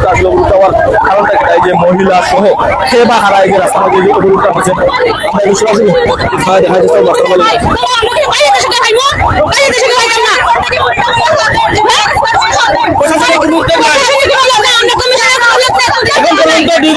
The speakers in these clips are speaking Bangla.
অবরুদ্ধ আসলে অবরুদ্ধ হওয়ার কারণটা কি এই যে মহিলা সহ খেয়ে বা রাস্তার যে আমরা এই দেখা যাচ্ছে ডক্টর বলে এখন পর্যন্ত দি-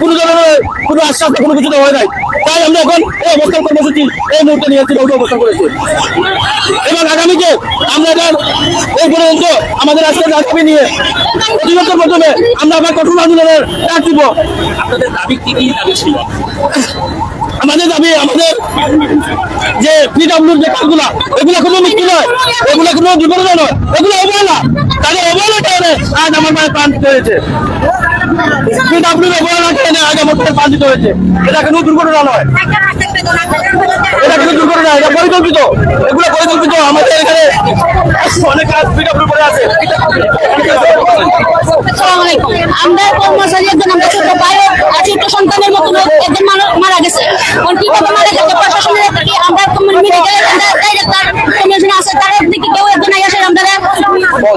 কোনো ধরনের কোনো আশ্বাস কোনো কিছু তো হয় নাই। তাই আমরা এখন এই অবস্থান কর্মসূচি এই মুহূর্তে নিয়েছি ওটা অবস্থান করেছি। এবং আগামীতে আমরা এটার এই পর্যন্ত আমাদের আজকে আগামী নিয়ে প্রতিবছর মাধ্যমে আমরা আবার কঠোর আন্দোলনের ডাক দিব। দাবি দাবি আমাদের দাবি, আমাদের যে পিডাব্লিউর যে কাজগুলা, এগুলো কোনো মুক্তি নয়, এগুলো কোনো বিপর্যয় নয়, এগুলো অবহেলা। তাদের অবহেলা কারণে আজ আমার মায়ের প্রাণ হয়েছে পিডাব্লিউর অবহেলা কারণে আজ আমার মায়ের প্রাণ হয়েছে। এটা কোনো দুর্ঘটনা নয়। এটা কোনো দুর্ঘটনা এটা পরিকল্পিত। এগুলো পরিকল্পিত। আমাদের এখানে অনেক কাজ পিডাব্লিউ করে আমরা কর্মচারী একজন, আমরা সন্তানের মতো একজন মারা গেছে। ওর কীভাবে মারা গেছে? প্রশাসনের আমরা মেডিকেল ডাইরেক্টর কমিশন কেউ একজন আসে, আমরা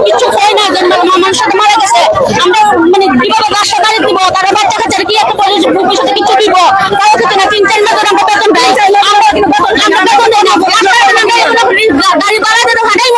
কিছু হয় না, একজন সাথে মারা গেছে আমরা মানে কীভাবে গাছটা গাড়ি দিব তারা বাচ্চা কাচ্চার কি একটা পরি- ভবিষ্যতে কিছু দিব তাও কিছু না তিন চার মাস ধরে আমরা বেতন পাই আমরা কিন্তু বেতন আমরা বেতন দেই না রাস্তায় আমরা গাড়ি ভাড়া দিতে হাঁটাইবো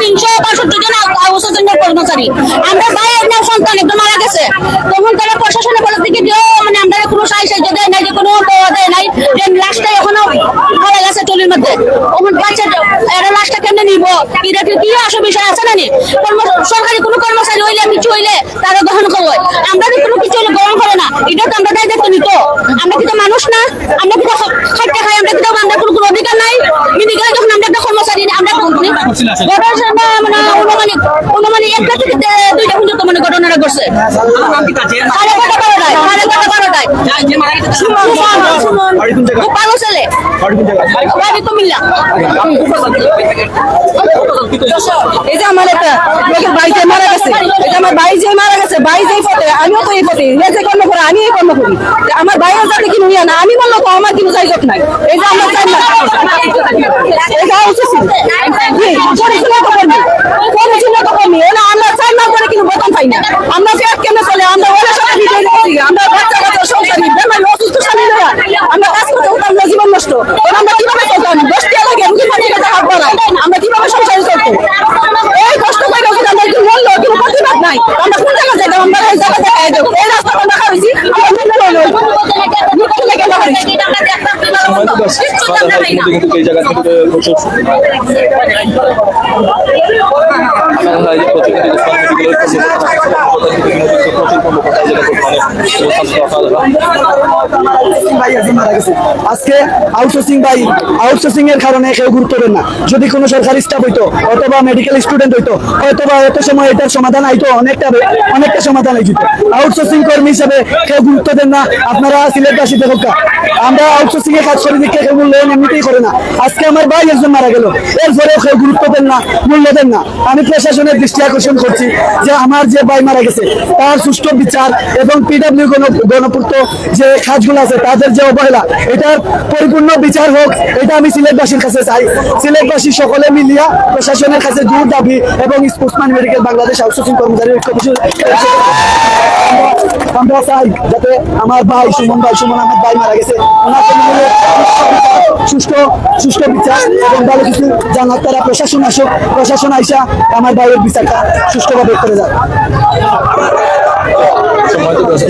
তিনশো পঁয়ষট্টি জন কর্মচারী। আমরা ভাইয়ের না সন্তান একদম মারা গেছে। তখন তারা প্রশাসনের থেকে মানে আমরা কোনো সাহায্য দেয় নাই, যে কোনো দেয় নাই এখনও গেছে টলির মধ্যে। তখন বাচ্চা এরা কেমনে নিব? এটা কি আসল বিষয় আছে না নি সরকারি কোনো কর্মচারী হইলে কিছু হইলে তারা গ্রহণ করবে আমরা তো কোনো কিছু গ্রহণ করে না। এটা তো আমরা দায়িত্ব নিত। আমরা কিন্তু মানুষ না? আমরা কিন্তু খাইতে খাই? আমরা কিন্তু আমরা কোনো অধিকার নাই? মেডিকেল যখন আমরা একটা কর্মচারী আমরা ঘটনা মানে অনুমানিক অনুমানিক একটা থেকে দুইটা পর্যন্ত মানে ঘটনাটা ঘটছে। সাড়ে কটা বারোটায় সাড়ে কটা বারোটায়। ছেলে। বাড়ি কুমিল্লা এই যে আমার একটা লোকের মারা গেছে এই যে আমার ভাই যে মারা গেছে ভাই যেই পথে আমিও তো এই পথে যে যে কর্ম করে আমি এই কর্ম করি। আমার ভাইয়ের যাতে কি নিয়ে না আমি বলল তো আমার কিন্তু যাইজক নাই। এই যে আমরা চাই না। এই উচিত তো করবি। পরিচালনা তো করবি। না আমরা চাই না করে কিন্তু বেতন পাই না। আমরা ফের কেন চলে? আমরা ওরা সাথে ভিডিও দিচ্ছি আমরা বাচ্চা কাচ্চা সংসারী বেমার অসুস্থ স্বামী না আমরা কাজ করতে করতে আমরা জীবন নষ্ট। তখন আমরা কীভাবে চলতাম দশ টাকা লাগে মুখে পানি খেতে হাত বাড়াই আমরা কীভাবে সংসারে চলতো এই কষ্ট করে ওখানে আমরা কোন জায়গায় যাইতাম? আমরা জায়গা দেখাই দেবো এই রাস্তা আমরা খাওয়াইছি আমরা মেনে লইলো নিকট লেগে আমরা হারিয়েছি সময় তো বাস বাজার হাই কিন্তু কিন্তু এই জায়গা থেকে প্রচুর হয় যে প্রতিনিধি প্রচুর কর্মকর্তা এই ভাই মারা গেছে। আজকে আউটসোর্সিং ভাই আউটসোর্সিং এর কারণে কেউ গুরুত্ব দেন না। যদি কোনো সরকারি স্টাফ হইতো, অথবা মেডিকেল স্টুডেন্ট হইতো অথবা এত সময় এটার সমাধান আইতো, অনেকটা অনেকটা সমাধান আউটসোর্সিং কর্মী হিসেবে কেউ গুরুত্ব দেন না। আপনারা আমরা আউটসোর্সিং এ কাজ কেউ মূল্যায়ন এমনিতেই করে না। আজকে আমার ভাই একজন মারা গেল। কেউ গুরুত্ব দেন না, মূল্য দেন না। আমি প্রশাসনের দৃষ্টি আকর্ষণ করছি যে আমার যে ভাই মারা গেছে, তার সুষ্ঠু বিচার এবং পিডব্লিউ গণপূর্ত যে কাজগুলো আছে, তাদের যে অবহেলা এটার পরিপূর্ণ বিচার হোক, এটা আমি সিলেটবাসীর কাছে চাই। সিলেটবাসী সকলে মিলিয়া প্রশাসনের কাছে জোর দাবি এবং স্পোর্টসম্যান মেডিকেল বাংলাদেশ আউটসোর্সিং কর্মচারী ঐক্য আমরা চাই যাতে আমার ভাই সুমন ভাই, সুমন আহমেদ ভাই মারা গেছে। সুষ্ঠু সুষ্ঠু বিচার এবং ভালো কিছু জানার তারা প্রশাসন আসুক। প্রশাসন আইসা আমার ভাইয়ের বিচারটা সুষ্ঠুভাবে করে যাক। সময় তো বাস